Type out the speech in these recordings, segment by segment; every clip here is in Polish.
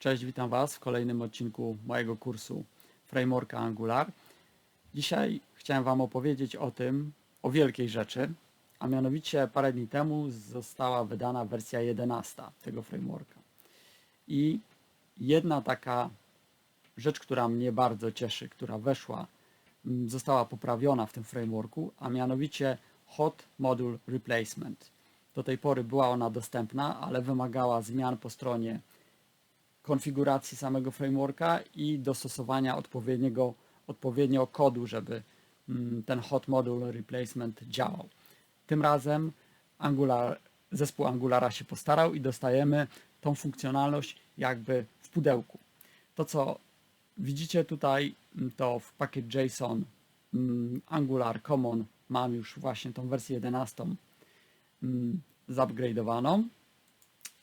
Cześć, witam Was w kolejnym odcinku mojego kursu Frameworka Angular. Dzisiaj chciałem Wam opowiedzieć o tym, o wielkiej rzeczy, a mianowicie parę dni temu została wydana wersja 11 tego frameworka. I jedna taka rzecz, która mnie bardzo cieszy, która weszła, mm, została poprawiona w tym frameworku, a mianowicie Hot Module Replacement. Do tej pory była ona dostępna, ale wymagała zmian po stronie konfiguracji samego frameworka i dostosowania odpowiedniego, odpowiednio kodu, żeby mm, ten hot module replacement działał. Tym razem Angular, zespół Angulara się postarał i dostajemy tą funkcjonalność jakby w pudełku. To co widzicie tutaj mm, to w pakiet JSON mm, Angular Common mam już właśnie tą wersję 11 mm, zupgrade'owaną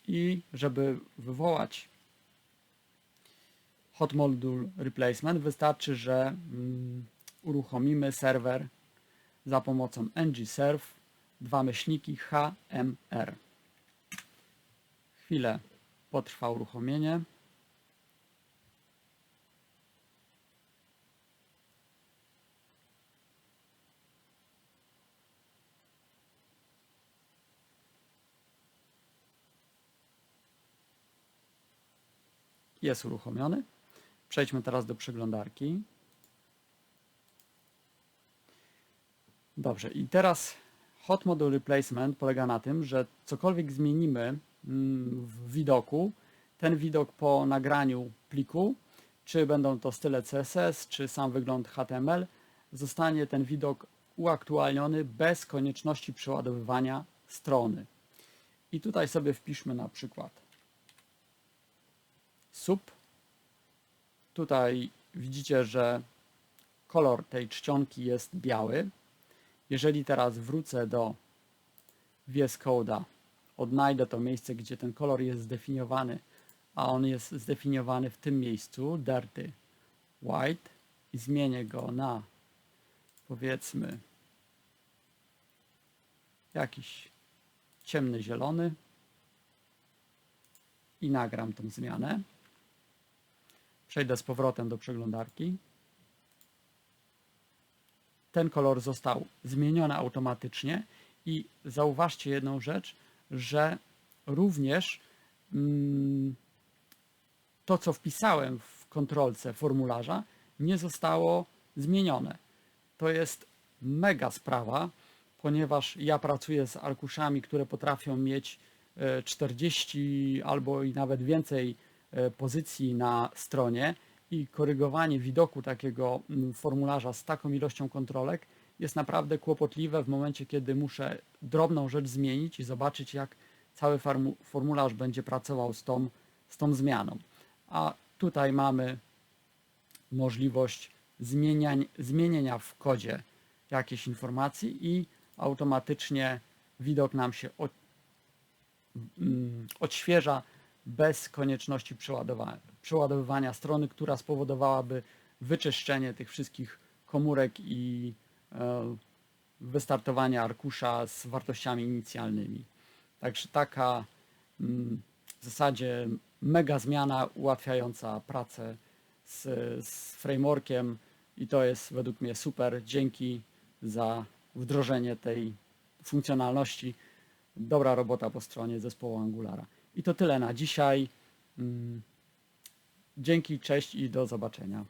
i żeby wywołać Hot Module Replacement wystarczy, że mm, uruchomimy serwer za pomocą ngserve dwa myślniki HMR. Chwilę potrwa uruchomienie. Jest uruchomiony. Przejdźmy teraz do przeglądarki. Dobrze, i teraz Hot Module Replacement polega na tym, że cokolwiek zmienimy mm, w widoku, ten widok po nagraniu pliku, czy będą to style CSS, czy sam wygląd HTML, zostanie ten widok uaktualniony bez konieczności przeładowywania strony. I tutaj sobie wpiszmy na przykład sub Tutaj widzicie, że kolor tej czcionki jest biały. Jeżeli teraz wrócę do VS Code'a, odnajdę to miejsce, gdzie ten kolor jest zdefiniowany, a on jest zdefiniowany w tym miejscu, dirty white i zmienię go na powiedzmy jakiś ciemny zielony i nagram tą zmianę. Przejdę z powrotem do przeglądarki. Ten kolor został zmieniony automatycznie i zauważcie jedną rzecz, że również mm, to, co wpisałem w kontrolce formularza, nie zostało zmienione. To jest mega sprawa, ponieważ ja pracuję z arkuszami, które potrafią mieć 40 e, albo i nawet więcej pozycji na stronie i korygowanie widoku takiego formularza z taką ilością kontrolek jest naprawdę kłopotliwe w momencie, kiedy muszę drobną rzecz zmienić i zobaczyć, jak cały formularz będzie pracował z tą, z tą zmianą. A tutaj mamy możliwość zmieniań, zmienienia w kodzie jakiejś informacji i automatycznie widok nam się od, odświeża bez konieczności przeładowywania strony, która spowodowałaby wyczyszczenie tych wszystkich komórek i e, wystartowanie arkusza z wartościami inicjalnymi. Także taka mm, w zasadzie mega zmiana ułatwiająca pracę z, z frameworkiem i to jest według mnie super. Dzięki za wdrożenie tej funkcjonalności. Dobra robota po stronie zespołu Angulara. I to tyle na dzisiaj. Mm, dzięki, cześć i do zobaczenia.